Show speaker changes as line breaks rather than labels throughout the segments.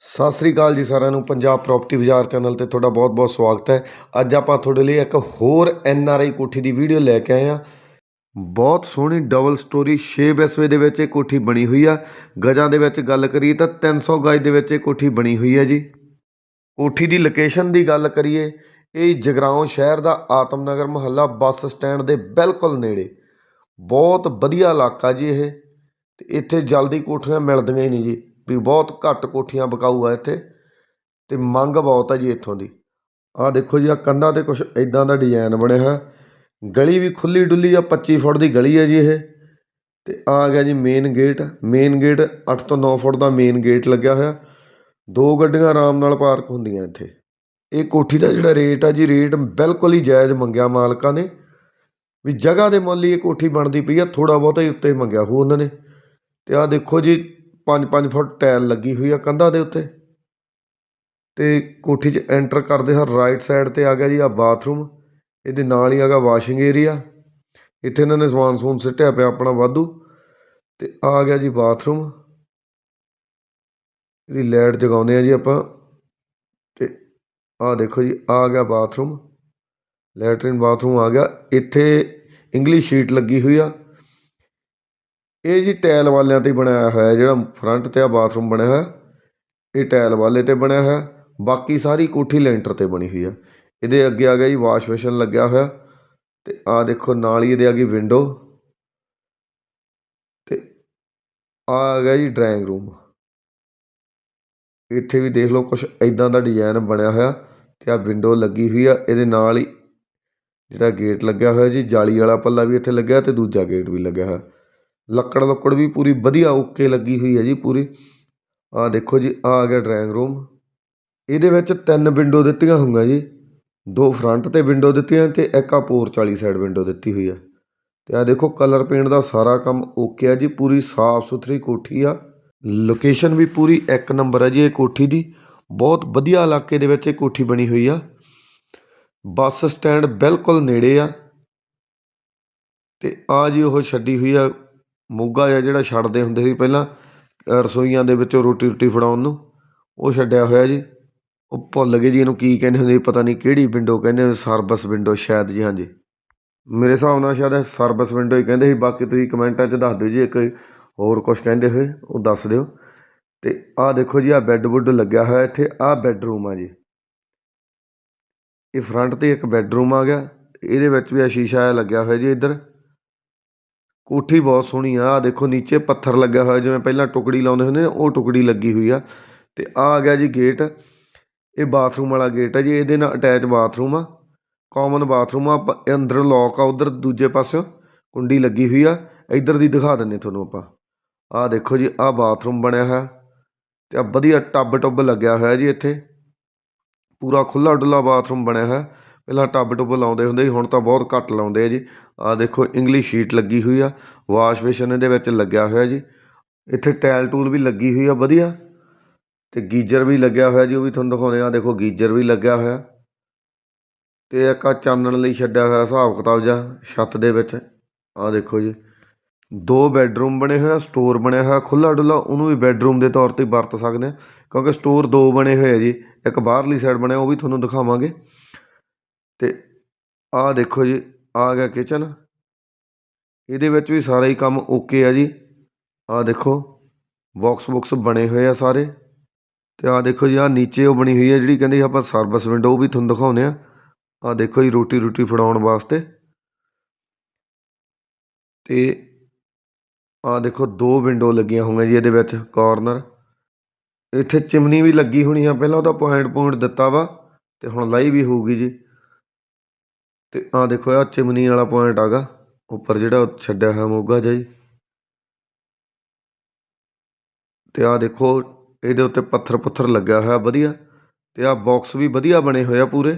ਸਤਿ ਸ੍ਰੀ ਅਕਾਲ ਜੀ ਸਾਰਿਆਂ ਨੂੰ। ਪੰਜਾਬ ਪ੍ਰਾਪਰਟੀ ਬਾਜ਼ਾਰ ਚੈਨਲ ਤੇ ਤੁਹਾਡਾ ਬਹੁਤ-ਬਹੁਤ ਸਵਾਗਤ ਹੈ। ਅੱਜ ਆਪਾਂ ਤੁਹਾਡੇ ਲਈ ਇੱਕ ਹੋਰ ਐਨ ਆਰ ਆਈ ਕੋਠੀ ਦੀ ਵੀਡੀਓ ਲੈ ਕੇ ਆਏ ਹਾਂ। ਬਹੁਤ ਸੋਹਣੀ ਡਬਲ ਸਟੋਰੀ 6 ਬਿਸਵੇ ਦੇ ਵਿੱਚ ਇਹ ਕੋਠੀ ਬਣੀ ਹੋਈ ਆ। ਗਜਾਂ ਦੇ ਵਿੱਚ ਗੱਲ ਕਰੀਏ ਤਾਂ 300 ਗਜ ਦੇ ਵਿੱਚ ਇਹ ਕੋਠੀ ਬਣੀ ਹੋਈ ਹੈ ਜੀ। ਕੋਠੀ ਦੀ ਲੋਕੇਸ਼ਨ ਦੀ ਗੱਲ ਕਰੀਏ, ਇਹ ਜਗਰਾਉਂ ਸ਼ਹਿਰ ਦਾ ਆਤਮਨਗਰ ਮੁਹੱਲਾ ਬੱਸ ਸਟੈਂਡ ਦੇ ਬਿਲਕੁਲ ਨੇੜੇ। ਬਹੁਤ ਵਧੀਆ ਇਲਾਕਾ ਜੀ ਇਹ। ਤੇ ਇੱਥੇ ਜਲਦੀ ਕੋਠੀਆਂ ਮਿਲਦੀਆਂ ਹੀ ਨਹੀਂ ਜੀ। ਵੀ ਬਹੁਤ ਘੱਟ ਕੋਠੀਆਂ ਵਿਕਾਊ ਆ ਇੱਥੇ ਅਤੇ ਮੰਗ ਬਹੁਤ ਆ ਜੀ ਇੱਥੋਂ ਦੀ। ਆਹ ਦੇਖੋ ਜੀ, ਆਹ ਕੰਧਾਂ ਤੇ ਕੁਛ ਇੱਦਾਂ ਦਾ ਡਿਜ਼ਾਈਨ ਬਣਿਆ ਹੋਇਆ। ਗਲੀ ਵੀ ਖੁੱਲ੍ਹੀ ਡੁੱਲੀ ਆ 25 ਫੁੱਟ ਦੀ ਗਲੀ ਹੈ ਜੀ ਇਹ। ਤੇ ਆ ਗਿਆ ਜੀ ਮੇਨ ਗੇਟ ਮੇਨ ਗੇਟ ਅੱਠ ਤੋਂ ਨੌ ਫੁੱਟ ਦਾ ਮੇਨ ਗੇਟ ਲੱਗਿਆ ਹੋਇਆ। ਦੋ ਗੱਡੀਆਂ ਆਰਾਮ ਨਾਲ ਪਾਰਕ ਹੁੰਦੀਆਂ ਇੱਥੇ। ਇਹ ਕੋਠੀ ਦਾ ਜਿਹੜਾ ਰੇਟ ਆ ਜੀ ਰੇਟ ਬਿਲਕੁਲ ਹੀ ਜਾਇਜ਼ ਮੰਗਿਆ ਮਾਲਕਾਂ ਨੇ। ਵੀ ਜਗ੍ਹਾ ਦੇ ਮੁੱਲ ਹੀ ਇਹ ਕੋਠੀ ਬਣਦੀ ਪਈ ਆ ਥੋੜਾ ਬਹੁਤਾ ਹੀ ਉੱਤੇ ਮੰਗਿਆ ਹੋ ਉਹਨਾਂ ਨੇ। ਤੇ ਆਹ ਦੇਖੋ ਜੀ 5-5 ਫੁੱਟ ਟਾਇਲ ਲੱਗੀ ਹੋਈ ਆ ਕੰਧਾਂ ਦੇ ਉੱਤੇ। ਤੇ ਕੋਠੀ 'ਚ ਐਂਟਰ ਕਰਦੇ ਹਾਂ ਰਾਈਟ ਸਾਈਡ ਤੇ ਆ ਗਿਆ ਜੀ ਆ ਬਾਥਰੂਮ ਇਹਦੇ ਨਾਲ ਹੀ ਹੈਗਾ ਵਾਸ਼ਿੰਗ ਏਰੀਆ ਇੱਥੇ ਇਹਨਾਂ ਨੇ ਸਮਾਨ ਸਮੂਨ ਸਿੱਟਿਆ ਪਿਆ ਆਪਣਾ ਵਾਧੂ। ਤੇ ਆ ਗਿਆ ਜੀ ਬਾਥਰੂਮ ਇਹਦੀ ਲਾਈਟ ਜਗਾਉਂਦੇ ਆ ਜੀ ਆਪਾਂ। ਤੇ ਆਹ ਦੇਖੋ ਜੀ, ਆ ਗਿਆ ਬਾਥਰੂਮ ਲੈਟਰਨ ਬਾਥਰੂਮ ਆ ਗਿਆ। ਇੱਥੇ ਇੰਗਲਿਸ਼ ਸ਼ੀਟ ਲੱਗੀ ਹੋਈ ਆ। ਇਹ ਜੀ ਟਾਇਲ ਵਾਲਿਆਂ ਤੇ ਹੀ ਬਣਾਇਆ ਹੋਇਆ ਜਿਹੜਾ ਫਰੰਟ ਤੇ ਆ ਬਾਥਰੂਮ ਬਣਿਆ ਹੋਇਆ। ਇਹ ਟਾਇਲ ਵਾਲੇ ਤੇ ਬਣਿਆ ਹੋਇਆ। ਬਾਕੀ ਸਾਰੀ ਕੋਠੀ ਲੈਂਟਰ ਤੇ ਬਣੀ ਹੋਈ ਆ। ਇਹਦੇ ਅੱਗੇ ਆ ਗਿਆ ਜੀ ਵਾਸ਼ ਬੇਸ਼ਨ ਲੱਗਿਆ ਹੋਇਆ। ਤੇ ਆ ਦੇਖੋ ਨਾਲ ਹੀ ਇਹਦੇ ਆ ਗਈ ਵਿੰਡੋ। ਤੇ ਆ ਆ ਗਿਆ ਜੀ ਡਰਾਇੰਗ ਰੂਮ। ਇੱਥੇ ਵੀ ਦੇਖ ਲਓ ਕੁਝ ਇਦਾਂ ਦਾ ਡਿਜ਼ਾਈਨ ਬਣਿਆ ਹੋਇਆ ਤੇ ਆ ਵਿੰਡੋ ਲੱਗੀ ਹੋਈ ਆ। ਇਹਦੇ ਨਾਲ ਹੀ ਜਿਹੜਾ ਗੇਟ ਲੱਗਿਆ ਹੋਇਆ ਜੀ, ਜਾਲੀ ਵਾਲਾ ਪੱਲਾ ਵੀ ਇੱਥੇ ਲੱਗਿਆ ਤੇ ਦੂਜਾ ਗੇਟ ਵੀ ਲੱਗਿਆ ਹੋਇਆ। ਲੱਕੜ ਲੁੱਕੜ ਵੀ ਪੂਰੀ ਵਧੀਆ ਓਕੇ ਲੱਗੀ ਹੋਈ ਹੈ ਜੀ ਪੂਰੀ। ਆਹ ਦੇਖੋ ਜੀ ਆ ਗਿਆ ਡਰਾਇੰਗ ਰੂਮ ਇਹਦੇ ਵਿੱਚ ਤਿੰਨ ਵਿੰਡੋ ਦਿੱਤੀਆਂ ਹੋਈਆਂ ਜੀ। ਦੋ ਫਰੰਟ ਤੇ ਵਿੰਡੋ ਦਿੱਤੀਆਂ ਤੇ ਇੱਕ ਆ ਪੋਰਚ ਵਾਲੀ ਸਾਈਡ ਵਿੰਡੋ ਦਿੱਤੀ ਹੋਈ ਆ। ਤੇ ਆ ਦੇਖੋ ਕਲਰ ਪੇਂਟ ਦਾ ਸਾਰਾ ਕੰਮ ਓਕੇ ਆ ਜੀ, ਪੂਰੀ ਸਾਫ਼ ਸੁਥਰੀ ਕੋਠੀ ਆ। ਲੋਕੇਸ਼ਨ ਵੀ ਪੂਰੀ ਇੱਕ ਨੰਬਰ ਹੈ ਜੀ ਇਹ ਕੋਠੀ ਦੀ। ਬਹੁਤ ਵਧੀਆ ਇਲਾਕੇ ਦੇ ਵਿੱਚ ਇਹ ਕੋਠੀ ਬਣੀ ਹੋਈ ਆ। ਬੱਸ ਸਟੈਂਡ ਬਿਲਕੁਲ ਨੇੜੇ ਆ। ਤੇ ਆ ਜੀ ਉਹ ਛੱਡੀ ਹੋਈ ਆ ਮੋਗਾ ਆ ਜਿਹੜਾ ਛੱਡਦੇ ਹੁੰਦੇ ਸੀ ਪਹਿਲਾਂ ਰਸੋਈਆਂ ਦੇ ਵਿੱਚੋਂ ਰੋਟੀ ਰੂਟੀ ਫੜਾਉਣ ਨੂੰ ਉਹ ਛੱਡਿਆ ਹੋਇਆ ਜੀ। ਉਹ ਭੁੱਲ ਗਏ ਜੀ ਇਹਨੂੰ ਕੀ ਕਹਿੰਦੇ ਹੁੰਦੇ ਸੀ, ਪਤਾ ਨਹੀਂ ਕਿਹੜੀ ਵਿੰਡੋ ਕਹਿੰਦੇ ਸਰਵਿਸ ਵਿੰਡੋ ਸ਼ਾਇਦ ਜੀ ਹਾਂਜੀ। ਮੇਰੇ ਹਿਸਾਬ ਨਾਲ ਸ਼ਾਇਦ ਸਰਵਿਸ ਵਿੰਡੋ ਹੀ ਕਹਿੰਦੇ ਸੀ ਬਾਕੀ ਤੁਸੀਂ ਕਮੈਂਟਾਂ 'ਚ ਦੱਸ ਦਿਓ ਜੀ ਇੱਕ ਹੋਰ ਕੁਝ ਕਹਿੰਦੇ ਹੋਏ ਉਹ ਦੱਸ ਦਿਓ। ਤੇ ਆਹ ਦੇਖੋ ਜੀ ਆਹ ਬੈੱਡ ਵੁੱਡ ਲੱਗਿਆ ਹੋਇਆ ਇੱਥੇ ਆਹ ਬੈੱਡਰੂਮ ਆ ਜੀ। ਇਹ ਫਰੰਟ ਤੇ ਇੱਕ ਬੈੱਡਰੂਮ ਆ ਗਿਆ ਇਹਦੇ ਵਿੱਚ ਵੀ ਆ ਸ਼ੀਸ਼ਾ ਜਿਹਾ ਲੱਗਿਆ ਹੋਇਆ ਜੀ ਇੱਧਰ। ਕੋਠੀ ਬਹੁਤ ਸੋਹਣੀ ਆ। ਆਹ ਦੇਖੋ, ਨੀਚੇ ਪੱਥਰ ਲੱਗਾ ਹੋਇਆ, ਜਿਵੇਂ ਪਹਿਲਾਂ ਟੁਕੜੀ ਲਾਉਂਦੇ ਹੁੰਦੇ ਨੇ, ਉਹ ਟੁਕੜੀ ਲੱਗੀ ਹੋਈ ਆ। ਤੇ ਆ ਆ ਗਿਆ ਜੀ ਗੇਟ। ਇਹ ਬਾਥਰੂਮ ਵਾਲਾ ਗੇਟ ਆ ਜੀ, ਇਹਦੇ ਨਾਲ ਅਟੈਚ ਬਾਥਰੂਮ ਆ। ਕਾਮਨ ਬਾਥਰੂਮ ਆ, ਪ- ਇਹ ਅੰਦਰ ਲੋਕ ਆ, ਉਧਰ ਦੂਜੇ ਪਾਸੇ ਕੁੰਡੀ ਲੱਗੀ ਹੋਈ ਆ। ਇੱਧਰ ਦੀ ਦਿਖਾ ਦਿੰਨੇ ਤੁਹਾਨੂੰ ਆਪਾਂ। ਆਹ ਦੇਖੋ ਜੀ, ਆਹ ਬਾਥਰੂਮ ਬਣਿਆ ਹੋਇਆ। ਤੇ ਆ ਵਧੀਆ ਟੱਬ ਟੁੱਬ ਲੱਗਿਆ ਹੋਇਆ ਜੀ ਇੱਥੇ। ਪੂਰਾ ਖੁੱਲਾ ਡੁੱਲਾ ਬਾਥਰੂਮ ਬਣਿਆ ਹੋਇਆ। ਪਹਿਲਾਂ ਟੱਬ ਟੁੱਬ ਲਾਉਂਦੇ ਹੁੰਦੇ ਸੀ, ਹੁਣ ਤਾਂ ਬਹੁਤ ਘੱਟ ਲਾਉਂਦੇ ਆ ਜੀ। ਆਹ ਦੇਖੋ ਇੰਗਲਿਸ਼ ਸ਼ੀਟ ਲੱਗੀ ਹੋਈ ਆ ਵਾਸ਼ ਬੇਸ਼ਨ ਇਹਦੇ ਵਿੱਚ ਲੱਗਿਆ ਹੋਇਆ ਜੀ। ਇੱਥੇ ਟੈਲ ਟੂਲ ਵੀ ਲੱਗੀ ਹੋਈ ਆ, ਵਧੀਆ। ਤੇ ਗੀਜ਼ਰ ਵੀ ਲੱਗਿਆ ਹੋਇਆ ਜੀ, ਉਹ ਵੀ ਤੁਹਾਨੂੰ ਦਿਖਾਉਂਦੇ ਆ। ਦੇਖੋ, ਗੀਜ਼ਰ ਵੀ ਲੱਗਿਆ ਹੋਇਆ। ਤੇ ਇੱਕ ਆ ਚਾਨਣ ਲਈ ਛੱਡਿਆ ਹੋਇਆ ਹਿਸਾਬ ਕਿਤਾਬ ਜਿਹਾ, ਛੱਤ ਦੇ ਵਿੱਚ। ਆਹ ਦੇਖੋ ਜੀ, ਦੋ ਬੈੱਡਰੂਮ ਬਣੇ ਹੋਏ ਸਟੋਰ ਬਣਿਆ ਹੋਇਆ। ਖੁੱਲਾ ਡੁੱਲਾ ਉਹਨੂੰ ਵੀ ਬੈੱਡਰੂਮ ਦੇ ਤੌਰ ਤੇ ਵਰਤ ਸਕਦੇ ਆ। ਕਿਉਂਕਿ ਸਟੋਰ ਦੋ ਬਣੇ ਹੋਏ ਆ ਜੀ, ਇੱਕ ਬਾਹਰਲੀ ਸਾਈਡ ਬਣਿਆ, ਉਹ ਵੀ ਤੁਹਾਨੂੰ ਦਿਖਾਵਾਂਗੇ। ਤੇ ਆਹ ਦੇਖੋ ਜੀ ਆ ਗਿਆ ਕਿਚਨ ਇਹਦੇ ਵਿੱਚ ਵੀ ਸਾਰਾ ਹੀ ਕੰਮ ਓਕੇ ਆ ਜੀ। ਆਹ ਦੇਖੋ ਬਾਕਸ ਬੁਕਸ ਬਣੇ ਹੋਏ ਆ ਸਾਰੇ। ਅਤੇ ਆਹ ਦੇਖੋ ਜੀ, ਆਹ ਨੀਚੇ ਉਹ ਬਣੀ ਹੋਈ ਹੈ ਜਿਹੜੀ ਕਹਿੰਦੇ ਆਪਾਂ ਸਰਵਿਸ ਵਿੰਡੋ ਉਹ ਵੀ ਤੁਹਾਨੂੰ ਦਿਖਾਉਂਦੇ ਆ। ਆਹ ਦੇਖੋ ਜੀ ਰੋਟੀ ਰੋਟੀ ਫੜਾਉਣ ਵਾਸਤੇ। ਤੇ ਆਹ ਦੇਖੋ, ਦੋ ਵਿੰਡੋ ਲੱਗੀਆਂ ਹੋਈਆਂ ਜੀ ਇਹਦੇ ਵਿੱਚ ਕਾਰਨਰ ਇੱਥੇ ਚਿਮਨੀ ਵੀ ਲੱਗੀ ਹੋਣੀ ਆ, ਪਹਿਲਾਂ ਉਹਦਾ ਪੁਆਇੰਟ ਪੁਆਇੰਟ ਦਿੱਤਾ ਵਾ, ਤੇ ਹੁਣ ਲਾਈ ਵੀ ਹੋਊਗੀ ਜੀ। ਅਤੇ ਆਹ ਦੇਖੋ, ਆਹ ਚਿਮਨੀ ਵਾਲਾ ਪੁਆਇੰਟ ਆਗਾ। ਉੱਪਰ ਜਿਹੜਾ ਛੱਡਿਆ ਹੋਇਆ ਮੋਗਾ ਜਿਹਾ ਜੀ ਅਤੇ ਆਹ ਦੇਖੋ, ਇਹਦੇ ਉੱਤੇ ਪੱਥਰ ਪੁੱਥਰ ਲੱਗਿਆ ਹੋਇਆ ਵਧੀਆ। ਅਤੇ ਆਹ ਬੋਕਸ ਵੀ ਵਧੀਆ ਬਣੇ ਹੋਏ ਆ ਪੂਰੇ।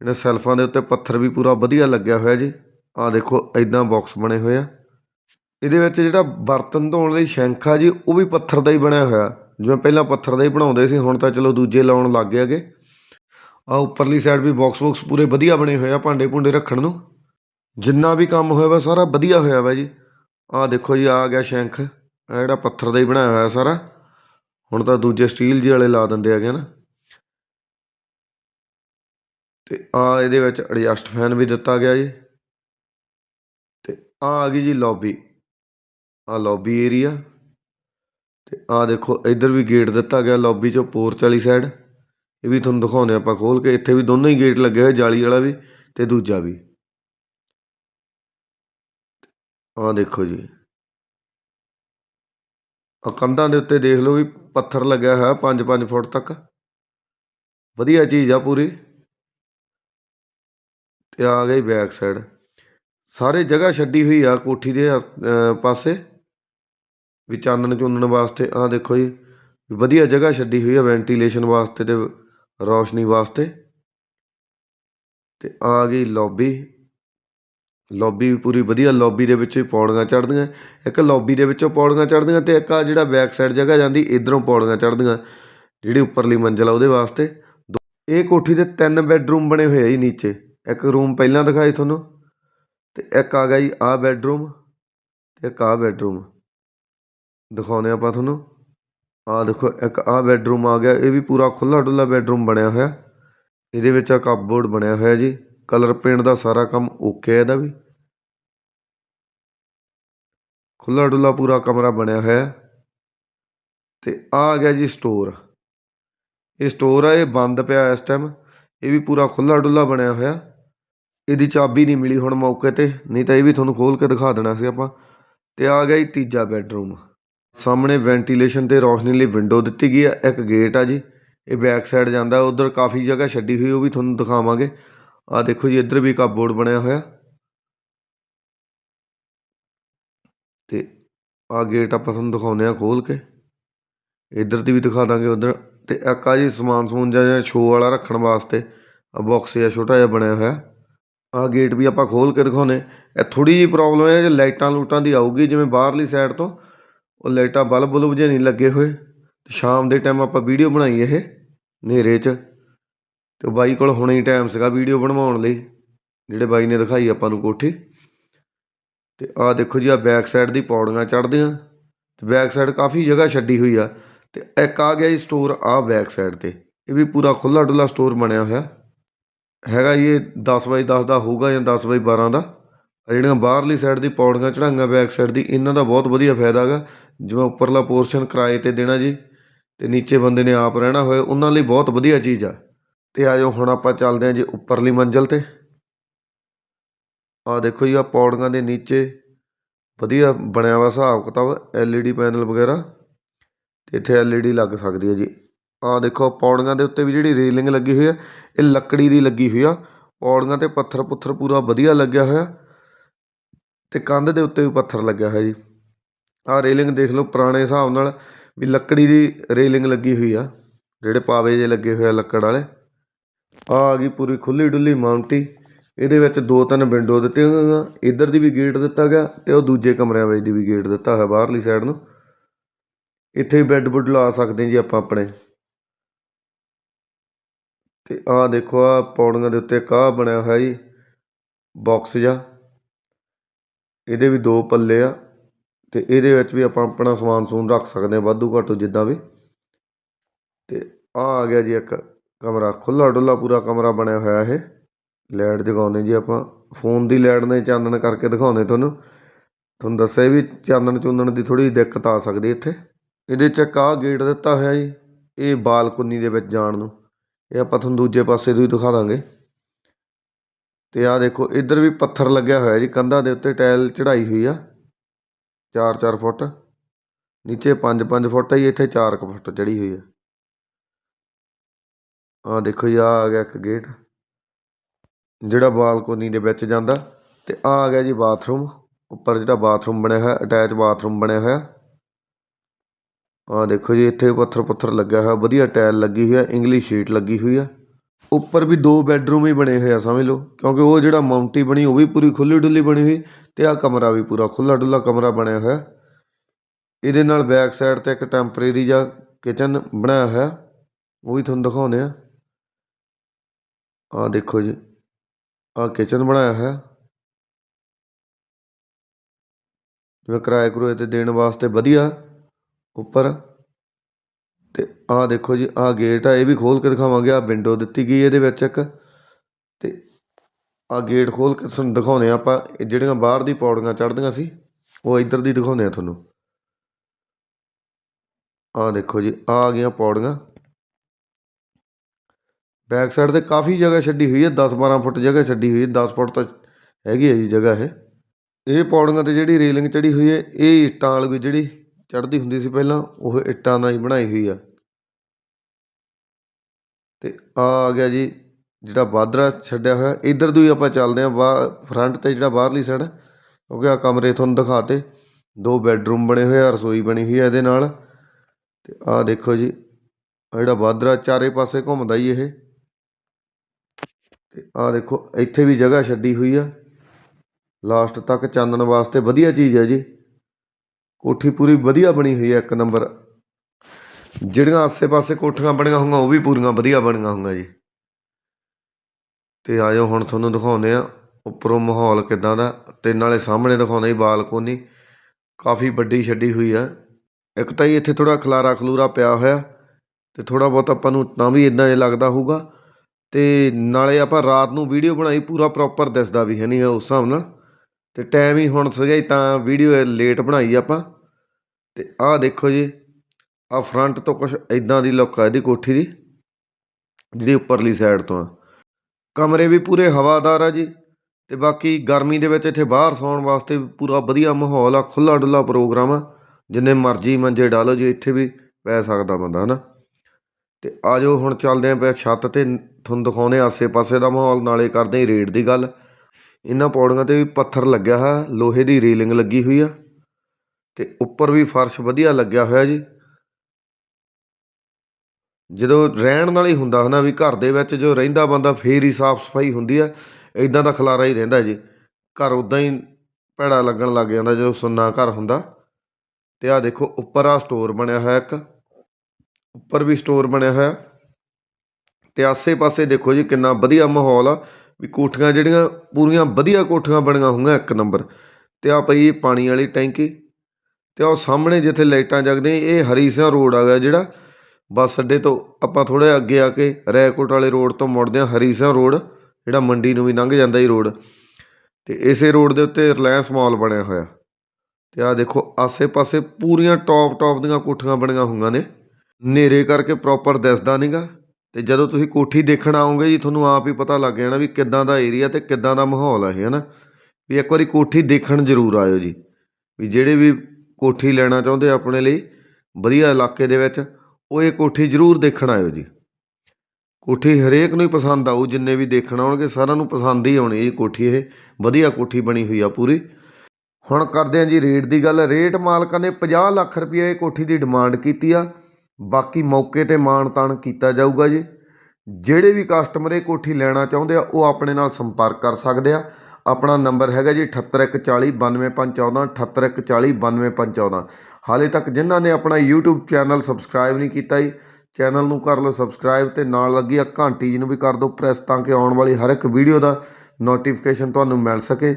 ਇਹਨਾਂ ਸੈਲਫਾਂ ਦੇ ਉੱਤੇ ਪੱਥਰ ਵੀ ਪੂਰਾ ਵਧੀਆ ਲੱਗਿਆ ਹੋਇਆ ਜੀ। ਆਹ ਦੇਖੋ ਐਦਾਂ ਬਾਕਸ ਬਣੇ ਹੋਏ ਆ। ਇਹਦੇ ਵਿੱਚ ਜਿਹੜਾ ਬਰਤਨ ਧੋਣ ਲਈ ਸ਼ੈਂਖਾ ਜੀ, ਉਹ ਵੀ ਪੱਥਰ ਦਾ ਹੀ ਬਣਿਆ ਹੋਇਆ। ਜਿਵੇਂ ਪਹਿਲਾਂ ਪੱਥਰ ਦਾ ਹੀ ਬਣਾਉਂਦੇ ਸੀ, ਹੁਣ ਤਾਂ ਚਲੋ ਦੂਜੇ ਲਾਉਣ ਲੱਗ ਗਏ ਹੈਗੇ। ਆ ਉੱਪਰਲੀ ਸਾਈਡ ਵੀ ਬਾਕਸ ਬਾਕਸ ਪੂਰੇ ਵਧੀਆ ਬਣੇ ਹੋਏ ਆ ਭਾਂਡੇ ਭੁੰਡੇ ਰੱਖਣ ਨੂੰ। ਜਿੰਨਾ ਵੀ ਕੰਮ ਹੋਇਆ ਵਾ ਸਾਰਾ ਵਧੀਆ ਹੋਇਆ ਵਾ ਜੀ। ਆਹ ਦੇਖੋ ਜੀ ਆ ਗਿਆ ਸ਼ੈਂਖ। ਇਹ ਜਿਹੜਾ ਪੱਥਰ ਦਾ ਹੀ ਬਣਾਇਆ ਹੋਇਆ ਸਾਰਾ। ਹੁਣ ਤਾਂ ਦੂਜੇ ਸਟੀਲ ਜੀ ਵਾਲੇ ਲਾ ਦਿੰਦੇ ਹੈਗੇ ਨਾ। ਤੇ ਆ ਇਹਦੇ ਵਿੱਚ ਐਡਜਸਟ ਫੈਨ ਵੀ ਦਿੱਤਾ ਗਿਆ ਜੀ। ਤੇ ਆ ਆ ਗਈ ਜੀ ਲੌਬੀ ਆ ਲੌਬੀ ਏਰੀਆ ਤੇ ਆ ਦੇਖੋ, ਇੱਧਰ ਵੀ ਗੇਟ ਦਿੱਤਾ ਗਿਆ ਲੌਬੀ ਚੋਂ ਪੋਰਚ ਵਾਲੀ ਸਾਈਡ ਇਹ ਵੀ ਤੁਹਾਨੂੰ ਦਿਖਾਉਂਦੇ ਆਪਾਂ ਖੋਲ ਕੇ। ਇੱਥੇ ਵੀ ਦੋਨੋਂ ਹੀ ਗੇਟ ਲੱਗੇ ਹੋਏ, ਜਾਲੀ ਵਾਲਾ ਵੀ ਤੇ ਦੂਜਾ ਵੀ। ਆਹ ਦੇਖੋ ਜੀ। ਆ ਕੰਧਾਂ ਦੇ ਉੱਤੇ ਦੇਖ ਲਓ ਵੀ ਪੱਥਰ ਲੱਗਿਆ ਹੋਇਆ 5-5 ਫੁੱਟ ਤੱਕ। ਵਧੀਆ ਚੀਜ਼ ਆ ਪੂਰੀ। ਤੇ ਆ ਗਈ ਬੈਕ ਸਾਈਡ। ਸਾਰੇ ਜਗ੍ਹਾ ਛੱਡੀ ਹੋਈ ਆ ਕੋਠੀ ਦੇ ਪਾਸੇ। ਵੀ ਚਾਨਣ ਚੁੰਨਣ ਵਾਸਤੇ ਆ ਦੇਖੋ ਜੀ। ਵਧੀਆ ਜਗ੍ਹਾ ਛੱਡੀ ਹੋਈ ਆ ਵੈਂਟੀਲੇਸ਼ਨ ਵਾਸਤੇ ਤੇ ਰੌਸ਼ਨੀ ਵਾਸਤੇ। ਤੇ ਆ ਗਈ ਲੌਬੀ। ਲੌਬੀ ਵੀ ਪੂਰੀ ਵਧੀਆ, ਲੌਬੀ ਦੇ ਵਿੱਚੋਂ ਹੀ ਪੌੜੀਆਂ ਚੜ੍ਹਦੀਆਂ। ਇੱਕ ਲੌਬੀ ਦੇ ਵਿੱਚੋਂ ਪੌੜੀਆਂ ਚੜ੍ਹਦੀਆਂ ਤੇ ਇੱਕ ਆ ਜਿਹੜਾ ਬੈਕ ਸਾਈਡ ਜਗ੍ਹਾ ਜਾਂਦੀ, ਇਧਰੋਂ ਪੌੜੀਆਂ ਚੜ੍ਹਦੀਆਂ, ਜਿਹੜੀ ਉੱਪਰਲੀ ਮੰਜ਼ਲ ਆ ਉਹਦੇ ਵਾਸਤੇ। ਦੋ- ਇਹ ਕੋਠੀ ਦੇ ਤਿੰਨ ਬੈੱਡਰੂਮ ਬਣੇ ਹੋਏ ਆ ਜੀ ਨੀਚੇ। ਇੱਕ ਰੂਮ ਪਹਿਲਾਂ ਦਿਖਾਈ ਤੁਹਾਨੂੰ, ਤੇ ਇੱਕ ਆ ਗਿਆ ਜੀ ਆਹ ਬੈੱਡਰੂਮ ਤੇ ਇੱਕ ਆਹ ਬੈੱਡਰੂਮ ਦਿਖਾਉਂਦੇ ਆਪਾਂ ਤੁਹਾਨੂੰ। ਆਹ ਦੇਖੋ, ਇੱਕ ਆਹ ਬੈਡਰੂਮ ਆ ਗਿਆ, ਇਹ ਵੀ ਪੂਰਾ ਖੁੱਲਾ ਡੁੱਲਾ ਬੈਡਰੂਮ ਬਣਿਆ ਹੋਇਆ। ਇਹਦੇ ਵਿੱਚ ਆ ਕਪਬੋਰਡ ਬਣਿਆ ਹੋਇਆ ਜੀ। ਕਲਰ ਪੇਂਟ ਦਾ ਸਾਰਾ ਕੰਮ ਓਕੇ ਹੈ ਇਹਦਾ ਵੀ। ਖੁੱਲਾ ਡੁੱਲਾ ਪੂਰਾ ਕਮਰਾ ਬਣਿਆ ਹੋਇਆ। ਤੇ ਆ ਆ ਗਿਆ ਜੀ ਸਟੋਰ ਇਹ ਸਟੋਰ ਆ, ਇਹ ਬੰਦ ਪਿਆ ਇਸ ਟਾਈਮ ਇਹ ਵੀ ਪੂਰਾ ਖੁੱਲਾ ਡੁੱਲਾ ਬਣਿਆ ਹੋਇਆ। ਇਹਦੀ ਚਾਬੀ ਨਹੀਂ ਮਿਲੀ ਹੁਣ ਮੌਕੇ ਤੇ, ਨਹੀਂ ਤਾਂ ਇਹ ਵੀ ਤੁਹਾਨੂੰ ਖੋਲ ਕੇ ਦਿਖਾ ਦੇਣਾ ਸੀ ਆਪਾਂ। ਤੇ ਆ ਗਿਆ ਜੀ ਤੀਜਾ ਬੈਡਰੂਮ ਸਾਹਮਣੇ ਵੈਂਟੀਲੇਸ਼ਨ ਤੇ ਰੋਸ਼ਨੀ ਲਈ ਵਿੰਡੋ ਦਿੱਤੀ ਗਈ ਆ ਇੱਕ ਗੇਟ ਆ ਜੀ। ਇਹ ਬੈਕ ਸਾਈਡ ਜਾਂਦਾ ਉਧਰ ਕਾਫੀ ਜਗ੍ਹਾ ਛੱਡੀ ਹੋਈ ਉਹ ਵੀ ਤੁਹਾਨੂੰ ਦਿਖਾਵਾਂਗੇ। ਆ ਦੇਖੋ ਜੀ, ਇੱਧਰ ਵੀ ਕਪਬੋਰਡ ਬਣਿਆ ਹੋਇਆ। ਤੇ ਆ ਗੇਟ ਆਪਾਂ ਤੁਹਾਨੂੰ ਦਿਖਾਉਂਦੇ ਆ ਖੋਲ ਕੇ। ਇੱਧਰ ਦੀ ਵੀ ਦਿਖਾ ਦਾਂਗੇ ਉਧਰ। ਤੇ ਇੱਕ ਆ ਜੀ ਸਮਾਨ ਸਮੂਨ ਜਾਂ ਸ਼ੋਅ ਵਾਲਾ ਰੱਖਣ ਵਾਸਤੇ ਆ ਬਾਕਸ ਜਿਹਾ ਛੋਟਾ ਜਿਹਾ ਬਣਿਆ ਹੋਇਆ। ਆ ਗੇਟ ਵੀ ਆਪਾਂ ਖੋਲ ਕੇ ਦਿਖਾਉਨੇ ਇਹ ਥੋੜੀ ਜਿਹੀ ਪ੍ਰੋਬਲਮ ਹੈ ਜੇ ਲਾਈਟਾਂ ਲੂਟਾਂ ਦੀ ਆਊਗੀ, ਜਿਵੇਂ ਬਾਹਰਲੀ ਸਾਈਡ ਤੋਂ। ਉਹ ਲਾਈਟਾਂ ਬਲਬ ਬੁਲਬ ਜਿਹੇ ਨਹੀਂ ਲੱਗੇ ਹੋਏ। ਤੇ ਸ਼ਾਮ ਦੇ ਟਾਈਮ ਆਪਾਂ ਵੀਡੀਓ ਬਣਾਈ ਇਹ ਹਨੇਰੇ 'ਚ। ਤੇ ਉਹ ਬਾਈ ਕੋਲ ਹੁਣੇ ਹੀ ਟਾਈਮ ਸੀਗਾ ਵੀਡੀਓ ਬਣਵਾਉਣ ਲਈ, ਜਿਹੜੇ ਬਾਈ ਨੇ ਦਿਖਾਈ ਆਪਾਂ ਨੂੰ ਕੋਠੀ। ਤੇ ਆਹ ਦੇਖੋ ਜੀ ਆ ਬੈਕ ਸਾਈਡ ਦੀ ਪੌੜੀਆਂ ਚੜ੍ਹਦੀਆਂ। ਤੇ ਬੈਕ ਸਾਈਡ ਕਾਫੀ ਜਗ੍ਹਾ ਛੱਡੀ ਹੋਈ ਆ। ਤੇ ਇੱਕ ਆ ਗਿਆ ਜੀ ਸਟੋਰ ਆ ਬੈਕ ਸਾਈਡ ਤੇ। ਇਹ ਵੀ ਪੂਰਾ ਖੁੱਲਾ ਡੁੱਲਾ ਸਟੋਰ ਬਣਿਆ ਹੋਇਆ। ਹੈਗਾ ਜੀ ਇਹ 10 ਬਾਈ 10 ਦਾ ਹੋਊਗਾ ਜਾਂ 10 ਬਾਈ 12 ਦਾ। ਆ ਜਿਹੜੀਆਂ ਬਾਹਰਲੀ ਸਾਈਡ ਦੀ ਪੌੜੀਆਂ ਚੜਾਈਆਂ ਬੈਕ ਸਾਈਡ ਦੀ, ਇਹਨਾਂ ਦਾ ਬਹੁਤ ਵਧੀਆ ਫਾਇਦਾ ਹੈਗਾ। ਜਿਵੇਂ ਉੱਪਰਲਾ ਪੋਰਸ਼ਨ ਕਿਰਾਏ ਤੇ ਦੇਣਾ ਜੀ ਅਤੇ ਨੀਚੇ ਬੰਦੇ ਨੇ ਆਪ ਰਹਿਣਾ ਹੋਏ, ਉਹਨਾਂ ਲਈ ਬਹੁਤ ਵਧੀਆ ਚੀਜ਼ ਆ। ਅਤੇ ਆ ਜਾਓ, ਹੁਣ ਆਪਾਂ ਚੱਲਦੇ ਹਾਂ ਜੀ ਉੱਪਰਲੀ ਮੰਜ਼ਿਲ ਤੇ। ਆ ਦੇਖੋ ਜੀ ਆ ਪੌੜੀਆਂ ਦੇ ਨੀਚੇ ਵਧੀਆ ਬਣਿਆ ਵਾ ਹਿਸਾਬ ਕਿਤਾਬ ਐਲਈਡੀ ਪੈਨਲ ਵਗੈਰਾ। ਤੇ ਇੱਥੇ ਐਲਈਡੀ ਲੱਗ ਸਕਦੀ ਹੈ ਜੀ। ਆ ਦੇਖੋ, ਪੌੜੀਆਂ ਦੇ ਉੱਤੇ ਵੀ ਜਿਹੜੀ ਰੇਲਿੰਗ ਲੱਗੀ ਹੋਈ ਹੈ ਇਹ ਲੱਕੜੀ ਦੀ ਲੱਗੀ ਹੋਈ ਆ। ਪੌੜੀਆਂ ਤੇ ਪੱਥਰ ਪੁੱਥਰ ਪੂਰਾ ਵਧੀਆ ਲੱਗਿਆ ਹੋਇਆ। ਤੇ ਕੰਧ ਦੇ ਉੱਤੇ ਵੀ ਪੱਥਰ ਲੱਗਿਆ ਹੋਇਆ ਜੀ। ਆਹ ਰੇਲਿੰਗ ਦੇਖ ਲਓ ਪੁਰਾਣੇ ਹਿਸਾਬ ਨਾਲ ਵੀ ਲੱਕੜੀ ਦੀ ਰੇਲਿੰਗ ਲੱਗੀ ਹੋਈ ਆ, ਜਿਹੜੇ ਪਾਵੇ ਜੇ ਲੱਗੇ ਹੋਏ ਆ ਲੱਕੜ ਵਾਲੇ। ਆ ਆ ਗਈ ਪੂਰੀ ਖੁੱਲੀ ਡੁੱਲੀ ਮਾਉਂਟੀ ਇਹਦੇ ਵਿੱਚ ਦੋ ਤਿੰਨ ਵਿੰਡੋ ਦਿੱਤੀਆਂ ਹੋਈਆਂ ਇੱਧਰ ਦੀ ਵੀ ਗੇਟ ਦਿੱਤਾ ਗਿਆ ਤੇ ਉਹ ਦੂਜੇ ਕਮਰਿਆਂ ਵਿੱਚ ਦੀ ਵੀ ਗੇਟ ਦਿੱਤਾ ਹੋਇਆ ਬਾਹਰਲੀ ਸਾਈਡ ਨੂੰ। ਇੱਥੇ ਹੀ ਬੈੱਡ ਬੁੱਡ ਲਾ ਸਕਦੇ ਜੀ ਆਪਾਂ ਆਪਣੇ। ਤੇ ਆਹ ਦੇਖੋ ਆ ਪੌੜੀਆਂ ਦੇ ਉੱਤੇ ਕਾਹ ਬਣਿਆ ਹੋਇਆ ਜੀ ਬਾਕਸ ਜਿਹਾ। ਇਹਦੇ ਵੀ ਦੋ ਪੱਲੇ ਆ ਅਤੇ ਇਹਦੇ ਵਿੱਚ ਵੀ ਆਪਾਂ ਆਪਣਾ ਸਮਾਨ ਸਮੂਨ ਰੱਖ ਸਕਦੇ ਹਾਂ ਵਾਧੂ ਘਾਟੂ ਜਿੱਦਾਂ ਵੀ। ਅਤੇ ਆਹ ਆ ਗਿਆ ਜੀ ਇੱਕ ਕਮਰਾ, ਖੁੱਲ੍ਹਾ ਡੁੱਲਾ ਪੂਰਾ ਕਮਰਾ ਬਣਿਆ ਹੋਇਆ ਇਹ। ਲਾਈਟ ਜਗਾਉਂਦੇ ਜੀ ਆਪਾਂ। ਫੋਨ ਦੀ ਲਾਈਟ ਨੇ ਚਾਨਣ ਕਰਕੇ ਦਿਖਾਉਂਦੇ ਤੁਹਾਨੂੰ। ਤੁਹਾਨੂੰ ਦੱਸਿਆ ਵੀ ਚਾਨਣ ਚੁੰਨਣ ਦੀ ਥੋੜੀ ਦਿੱਕਤ ਆ ਸਕਦੀ ਇੱਥੇ। ਇਹਦੇ 'ਚ ਇੱਕ ਆਹ ਗੇਟ ਦਿੱਤਾ ਹੋਇਆ ਜੀ, ਇਹ ਬਾਲਕੋਨੀ ਦੇ ਵਿੱਚ ਜਾਣ ਨੂੰ। ਇਹ ਆਪਾਂ ਤੁਹਾਨੂੰ ਦੂਜੇ ਪਾਸੇ ਤੋਂ ਹੀ ਦਿਖਾ ਦਾਂਗੇ। ਤੇ ਆਹ ਦੇਖੋ, ਇੱਧਰ ਵੀ ਪੱਥਰ ਲੱਗਿਆ ਹੋਇਆ ਜੀ, ਕੰਧਾਂ ਦੇ ਉੱਤੇ ਟਾਇਲ ਚੜਾਈ ਹੋਈ ਆ। 4-4 ਫੁੱਟ। ਨੀਚੇ 5-5 ਫੁੱਟ ਆ ਜੀ, ਇੱਥੇ 4 ਕੁ ਫੁੱਟ ਚੜੀ ਹੋਈ ਹੈ ਆਹ ਦੇਖੋ ਜੀ, ਆਹ ਆ ਗਿਆ ਇੱਕ ਗੇਟ, ਜਿਹੜਾ ਬਾਲਕੋਨੀ ਦੇ ਵਿੱਚ ਜਾਂਦਾ ਤੇ ਆਹ ਆ ਗਿਆ ਜੀ ਬਾਥਰੂਮ। ਉੱਪਰ ਜਿਹੜਾ ਬਾਥਰੂਮ ਬਣਿਆ ਹੋਇਆ, ਅਟੈਚ ਬਾਥਰੂਮ ਬਣਿਆ ਹੋਇਆ। ਆਹ ਦੇਖੋ ਜੀ, ਇੱਥੇ ਪੱਥਰ ਪੁੱਥਰ ਲੱਗਿਆ ਹੋਇਆ, ਵਧੀਆ ਟਾਇਲ ਲੱਗੀ ਹੋਈ ਆ ਇੰਗਲਿਸ਼ ਸ਼ੀਟ ਲੱਗੀ ਹੋਈ ਆ। ਉੱਪਰ ਵੀ ਦੋ ਬੈਡਰੂਮ ਹੀ ਬਣੇ ਹੋਏ ਆ, ਸਮਝ ਲਓ। ਕਿਉਂਕਿ ਉਹ ਜਿਹੜਾ ਮਾਉਂਟੀ ਬਣੀ, ਉਹ ਵੀ ਪੂਰੀ ਖੁੱਲ੍ਹੀ ਡੁੱਲੀ ਬਣੀ ਹੋਈ ਅਤੇ ਆਹ ਕਮਰਾ ਵੀ ਪੂਰਾ ਖੁੱਲ੍ਹਾ ਡੁੱਲਾ ਕਮਰਾ ਬਣਿਆ ਹੋਇਆ। ਇਹਦੇ ਨਾਲ ਬੈਕ ਸਾਈਡ ਤੇ ਇੱਕ ਟੈਂਪਰੇਰੀ ਜਾਂ ਕਿਚਨ ਬਣਾਇਆ ਹੋਇਆ। ਉਹ ਵੀ ਤੁਹਾਨੂੰ ਦਿਖਾਉਂਦੇ ਹਾਂ ਆਹ ਦੇਖੋ ਜੀ, ਆਹ ਕਿਚਨ ਬਣਾਇਆ ਹੋਇਆ। ਜਿਵੇਂ ਕਿਰਾਏ ਕਰੂਏ ਤੇ ਦੇਣ ਵਾਸਤੇ ਵਧੀਆ, ਉੱਪਰ ਅਤੇ ਆਹ ਦੇਖੋ ਜੀ, ਆਹ ਗੇਟ ਆ, ਇਹ ਵੀ ਖੋਲ੍ਹ ਕੇ ਦਿਖਾਵਾਂਗੇ, ਆਹ ਵਿੰਡੋ ਦਿੱਤੀ ਗਈ ਇਹਦੇ ਵਿੱਚ ਇੱਕ। ਅਤੇ ਆਹ ਗੇਟ ਖੋਲ੍ਹ ਕੇ ਤੁਹਾਨੂੰ ਦਿਖਾਉਂਦੇ ਹਾਂ ਆਪਾਂ, ਇਹ ਜਿਹੜੀਆਂ ਬਾਹਰ ਦੀ ਪੌੜੀਆਂ ਚੜ੍ਹਦੀਆਂ ਸੀ, ਉਹ ਇੱਧਰ ਦੀ ਦਿਖਾਉਂਦੇ ਹਾਂ ਤੁਹਾਨੂੰ। ਆਹ ਦੇਖੋ ਜੀ, ਆਹ ਆ ਗਈਆਂ ਪੌੜੀਆਂ। ਬੈਕ ਸਾਈਡ ਤੇ ਕਾਫੀ ਜਗ੍ਹਾ ਛੱਡੀ ਹੋਈ ਹੈ 10 12 ਫੁੱਟ ਜਗ੍ਹਾ ਛੱਡੀ ਹੋਈ ਹੈ 10 ਫੁੱਟ ਤਾਂ ਹੈਗੀ ਹੈ ਜੀ ਜਗ੍ਹਾ ਇਹ। ਇਹ ਪੌੜੀਆਂ ਤੇ ਜਿਹੜੀ ਰੇਲਿੰਗ ਚੜੀ ਹੋਈ ਹੈ, ਇਹ ਇੱਟਾਂ ਵਾਲੀ ਜਿਹੜੀ ਚੜ੍ਹਦੀ ਹੁੰਦੀ ਸੀ ਪਹਿਲਾਂ, ਉਹ ਇੱਟਾਂ ਨਾਲ ਹੀ ਬਣਾਈ ਹੋਈ ਆ। ਅਤੇ ਆਹ ਆ ਗਿਆ ਜੀ, ਜਿਹੜਾ ਬਾਦਰਾ ਛੱਡਿਆ ਹੋਇਆ, ਇੱਧਰ ਤੋਂ ਹੀ ਆਪਾਂ ਚੱਲਦੇ ਹਾਂ, ਬਾਹਰ, ਫਰੰਟ ਤੇ ਜਿਹੜਾ ਬਾਹਰਲੀ ਸਾਈਡ ਕਿਉਂਕਿ ਆ ਕਮਰੇ ਤੁਹਾਨੂੰ ਦਿਖਾਤੇ। ਦੋ ਬੈੱਡਰੂਮ ਬਣੇ ਹੋਏ ਆ, ਰਸੋਈ ਬਣੀ ਹੋਈ ਆ ਇਹਦੇ ਨਾਲ। ਅਤੇ ਆਹ ਦੇਖੋ ਜੀ ਆ ਜਿਹੜਾ ਬਾਦਰਾ ਚਾਰੇ ਪਾਸੇ ਘੁੰਮਦਾ ਹੀ ਇਹ। ਅਤੇ ਆਹ ਦੇਖੋ, ਇੱਥੇ ਵੀ ਜਗ੍ਹਾ ਛੱਡੀ ਹੋਈ ਆ। ਲਾਸਟ ਤੱਕ ਚਾਨਣ ਵਾਸਤੇ ਵਧੀਆ ਚੀਜ਼ ਹੈ ਜੀ। ਕੋਠੀ ਪੂਰੀ ਵਧੀਆ ਬਣੀ ਹੋਈ ਹੈ ਇੱਕ ਨੰਬਰ। ਜਿਹੜੀਆਂ ਆਸੇ-ਪਾਸੇ ਕੋਠੀਆਂ ਬਣੀਆਂ ਹੋਈਆਂ, ਉਹ ਵੀ ਪੂਰੀਆਂ ਵਧੀਆ ਬਣੀਆਂ ਹੋਈਆਂ ਜੀ। ਤੇ ਆਜੋ ਹੁਣ ਤੁਹਾਨੂੰ ਦਿਖਾਉਂਦੇ ਆ ਉੱਪਰੋਂ ਮਾਹੌਲ ਕਿਦਾਂ ਦਾ। ਤੇ ਨਾਲੇ ਸਾਹਮਣੇ ਦਿਖਾਉਂਦੇ ਜੀ, ਬਾਲਕੋਨੀ। ਕਾਫੀ ਵੱਡੀ ਛੱਡੀ ਹੋਈ ਆ ਇੱਕ ਤਾਂ ਹੀ ਇੱਥੇ ਥੋੜਾ ਖਲਾਰਾ ਖਲੂਰਾ ਪਿਆ ਹੋਇਆ। ਤੇ ਥੋੜਾ ਬਹੁਤ ਆਪਾਂ ਨੂੰ ਤਾਂ ਵੀ ਇਦਾਂ ਇਹ ਲੱਗਦਾ ਹੋਊਗਾ। ਤੇ ਨਾਲੇ ਆਪਾਂ ਰਾਤ ਨੂੰ ਵੀਡੀਓ ਬਣਾਈ, ਪੂਰਾ ਪ੍ਰੋਪਰ ਦਿਸਦਾ ਵੀ ਹੈ ਨਹੀਂ ਉਸ ਹਿਸਾਬ ਨਾਲ। ਤੇ ਟਾਈਮ ਹੀ ਹੁਣ ਸੀਗਾ ਹੀ ਤਾਂ ਵੀਡੀਓ ਲੇਟ ਬਣਾਈ ਆਪਾਂ। ਤੇ ਆਹ ਦੇਖੋ ਜੀ, ਆਹ ਫਰੰਟ ਤੋਂ ਕੁਝ ਇਦਾਂ ਦੀ ਲੁੱਕ ਆ ਇਹਦੀ ਕੋਠੀ ਦੀ, ਜਿਹੜੀ ਉੱਪਰਲੀ ਸਾਈਡ ਤੋਂ ਆ। ਕਮਰੇ ਵੀ ਪੂਰੇ ਹਵਾਦਾਰ ਆ ਜੀ, ਤੇ ਬਾਕੀ ਗਰਮੀ ਦੇ ਵਿੱਚ ਇੱਥੇ ਬਾਹਰ ਸੌਣ ਵਾਸਤੇ ਵੀ ਪੂਰਾ ਵਧੀਆ ਮਾਹੌਲ ਆ ਖੁੱਲਾ ਡੁੱਲਾ ਪ੍ਰੋਗਰਾਮ ਆ, ਜਿੰਨੇ ਮਰਜ਼ੀ ਮੰਜੇ ਡਾਲੋ ਜੀ, ਇੱਥੇ ਵੀ ਪੈ ਸਕਦਾ ਬੰਦਾ, ਹਨਾ। ਤੇ ਆਜੋ ਹੁਣ ਚੱਲਦੇ ਆਂ ਪਿਆ ਛੱਤ ਤੇ, ਤੁਹਾਨੂੰ ਦਿਖਾਉਂਦੇ ਆਸੇ-ਪਾਸੇ ਦਾ ਮਾਹੌਲ, ਨਾਲੇ ਕਰਦੇ ਆਂ ਰੇਟ ਦੀ ਗੱਲ। ਇਹਨਾਂ ਪੌੜੀਆਂ ਤੇ ਵੀ ਪੱਥਰ ਲੱਗਿਆ ਹੋਇਆ, ਲੋਹੇ ਦੀ ਰੇਲਿੰਗ ਲੱਗੀ ਹੋਈ ਆ। ਤੇ ਉੱਪਰ ਵੀ ਫਰਸ਼ ਵਧੀਆ ਲੱਗਿਆ ਹੋਇਆ ਜੀ। ਜਦੋਂ ਰਹਿਣ ਨਾਲ ਹੀ ਹੁੰਦਾ ਹਨਾ ਵੀ ਘਰ ਦੇ ਵਿੱਚ ਜੋ ਰਹਿੰਦਾ ਬੰਦਾ ਫੇਰ ਹੀ ਸਾਫ਼ ਸਫ਼ਾਈ ਹੁੰਦੀ ਆ ਇਦਾਂ ਦਾ ਖਲਾਰਾ ਹੀ ਰਹਿੰਦਾ ਜੀ। ਘਰ ਉਦਾਂ ਹੀ ਭੈੜਾ ਲੱਗਣ ਲੱਗ ਜਾਂਦਾ ਜਦੋਂ ਸੁੰਨਾ ਘਰ ਹੁੰਦਾ। ਤੇ ਆ ਦੇਖੋ ਉੱਪਰ ਆ ਸਟੋਰ ਬਣਿਆ ਹੋਇਆ ਇੱਕ, ਉੱਪਰ ਵੀ ਸਟੋਰ ਬਣਿਆ ਹੋਇਆ। ਤੇ ਆਸੇ-ਪਾਸੇ ਦੇਖੋ ਜੀ ਕਿੰਨਾ ਵਧੀਆ ਮਾਹੌਲ ਆ ਵੀ ਕੋਠੀਆਂ ਜਿਹੜੀਆਂ ਪੂਰੀਆਂ ਵਧੀਆ ਕੋਠੀਆਂ ਬਣੀਆਂ ਹੋਈਆਂ ਇੱਕ ਨੰਬਰ। ਤੇ ਆ ਪਈ ਪਾਣੀ ਵਾਲੀ ਟੈਂਕੀ ਅਤੇ ਉਹ ਸਾਹਮਣੇ ਜਿੱਥੇ ਲਾਈਟਾਂ ਜਗਦੀਆਂ ਇਹ ਹਰੀ ਸਿੰਘ ਰੋਡ ਆ ਗਿਆ ਜਿਹੜਾ। ਬੱਸ ਅੱਡੇ ਤੋਂ ਆਪਾਂ ਥੋੜ੍ਹਾ ਜਿਹਾ ਅੱਗੇ ਆ ਕੇ ਰੈਕੋਟ ਵਾਲੇ ਰੋਡ ਤੋਂ ਮੁੜਦੇ ਹਾਂ, ਹਰੀ ਸਿੰਘ ਰੋਡ, ਜਿਹੜਾ ਮੰਡੀ ਨੂੰ ਵੀ ਲੰਘ ਜਾਂਦਾ ਜੀ ਰੋਡ। ਅਤੇ ਇਸੇ ਰੋਡ ਦੇ ਉੱਤੇ ਰਿਲਾਇੰਸ ਮਾਲ ਬਣਿਆ ਹੋਇਆ। ਅਤੇ ਆਹ ਦੇਖੋ, ਆਸੇ-ਪਾਸੇ ਪੂਰੀਆਂ ਟੌਪ ਟੌਪ ਦੀਆਂ ਕੋਠੀਆਂ ਬਣੀਆਂ ਹੋਈਆਂ ਨੇ। ਹਨੇਰੇ ਕਰਕੇ ਪ੍ਰੋਪਰ ਦਿਸਦਾ ਨਹੀਂਗਾ ਅਤੇ ਜਦੋਂ ਤੁਸੀਂ ਕੋਠੀ ਦੇਖਣ ਆਓਗੇ ਜੀ, ਤੁਹਾਨੂੰ ਆਪ ਹੀ ਪਤਾ ਲੱਗ ਜਾਣਾ ਵੀ ਕਿੱਦਾਂ ਦਾ ਏਰੀਆ ਅਤੇ ਕਿੱਦਾਂ ਦਾ ਮਾਹੌਲ ਹੈ ਇਹ ਹੈ ਨਾ ਵੀ ਇੱਕ ਵਾਰੀ ਕੋਠੀ ਦੇਖਣ ਜ਼ਰੂਰ ਆਇਓ ਜੀ। ਵੀ ਜਿਹੜੇ ਵੀ ਕੋਠੀ ਲੈਣਾ ਚਾਹੁੰਦੇ ਆ ਆਪਣੇ ਲਈ, ਵਧੀਆ ਇਲਾਕੇ ਦੇ ਵਿੱਚ, ਉਹ ਇਹ ਕੋਠੀ ਜ਼ਰੂਰ ਦੇਖਣ ਆਇਓ ਜੀ। ਕੋਠੀ ਹਰੇਕ ਨੂੰ ਹੀ ਪਸੰਦ ਆਊ, ਜਿੰਨੇ ਵੀ ਦੇਖਣ ਆਉਣਗੇ ਸਾਰਿਆਂ ਨੂੰ ਪਸੰਦ ਹੀ ਆਉਣੀ ਇਹ ਕੋਠੀ ਇਹ, ਵਧੀਆ ਕੋਠੀ ਬਣੀ ਹੋਈ ਆ ਪੂਰੀ। ਹੁਣ ਕਰਦੇ ਹਾਂ ਜੀ ਰੇਟ ਦੀ ਗੱਲ, ਰੇਟ ਮਾਲਕਾਂ ਨੇ 50 ਲੱਖ ਰੁਪਏ ਇਹ ਕੋਠੀ ਦੀ ਡਿਮਾਂਡ ਕੀਤੀ ਆ, ਬਾਕੀ ਮੌਕੇ ਤੇ ਮਾਣ ਤਾਣ ਕੀਤਾ ਜਾਊਗਾ ਜੀ। ਜਿਹੜੇ ਵੀ ਕਸਟਮਰ ਇਹ ਕੋਠੀ ਲੈਣਾ ਚਾਹੁੰਦੇ ਆ, ਉਹ ਆਪਣੇ ਨਾਲ ਸੰਪਰਕ ਕਰ ਸਕਦੇ ਆ ਆਪਣਾ ਨੰਬਰ ਹੈਗਾ ਜੀ ਅਠੱਤਰ ਇੱਕ ਚਾਲੀ ਬਾਨਵੇਂ ਪੰਜ ਚੌਦਾਂ ਅਠੱਤਰ ਇੱਕ ਚਾਲੀ ਬਾਨਵੇਂ ਪੰਜ ਚੌਦਾਂ ਹਾਲੇ ਤੱਕ ਜਿਨ੍ਹਾਂ ਨੇ ਆਪਣਾ YouTube ਚੈਨਲ ਸਬਸਕ੍ਰਾਈਬ ਨਹੀਂ ਕੀਤਾ ਜੀ, ਚੈਨਲ ਨੂੰ ਕਰ ਲਓ ਸਬਸਕ੍ਰਾਈਬ ਤੇ ਨਾਲ ਲੱਗੀ ਆ ਘੰਟੀ ਜੀ ਨੂੰ ਵੀ ਕਰ ਦਿਓ ਪ੍ਰੈਸ ਤਾਂ ਕਿ ਆਉਣ ਵਾਲੀ ਹਰ ਇੱਕ ਵੀਡੀਓ ਦਾ ਨੋਟੀਫਿਕੇਸ਼ਨ ਤੁਹਾਨੂੰ ਮਿਲ ਸਕੇ।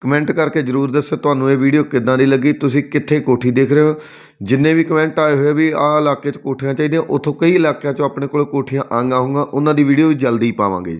ਕਮੈਂਟ ਕਰਕੇ ਜਰੂਰ ਦੱਸੋ ਤੁਹਾਨੂੰ ਇਹ ਵੀਡੀਓ ਕਿੱਦਾਂ ਦੀ ਲੱਗੀ, ਤੁਸੀਂ ਕਿੱਥੇ ਕੋਠੀ ਦੇਖ ਰਹੇ ਹੋ? ਜਿੰਨੇ ਵੀ ਕਮੈਂਟ ਆਏ ਹੋਏ ਵੀ ਆਹ ਇਲਾਕੇ 'ਚ ਕੋਠੀਆਂ ਚਾਹੀਦੀਆਂ, ਉੱਥੋਂ ਕਈ ਇਲਾਕਿਆਂ 'ਚੋਂ ਆਪਣੇ ਕੋਲ ਕੋਠੀਆਂ ਆਈਆਂ ਹੋਊਗਾ ਉਹਨਾਂ ਦੀ ਵੀਡੀਓ ਵੀ ਜਲਦੀ ਪਾਵਾਂਗੇ ਜੀ।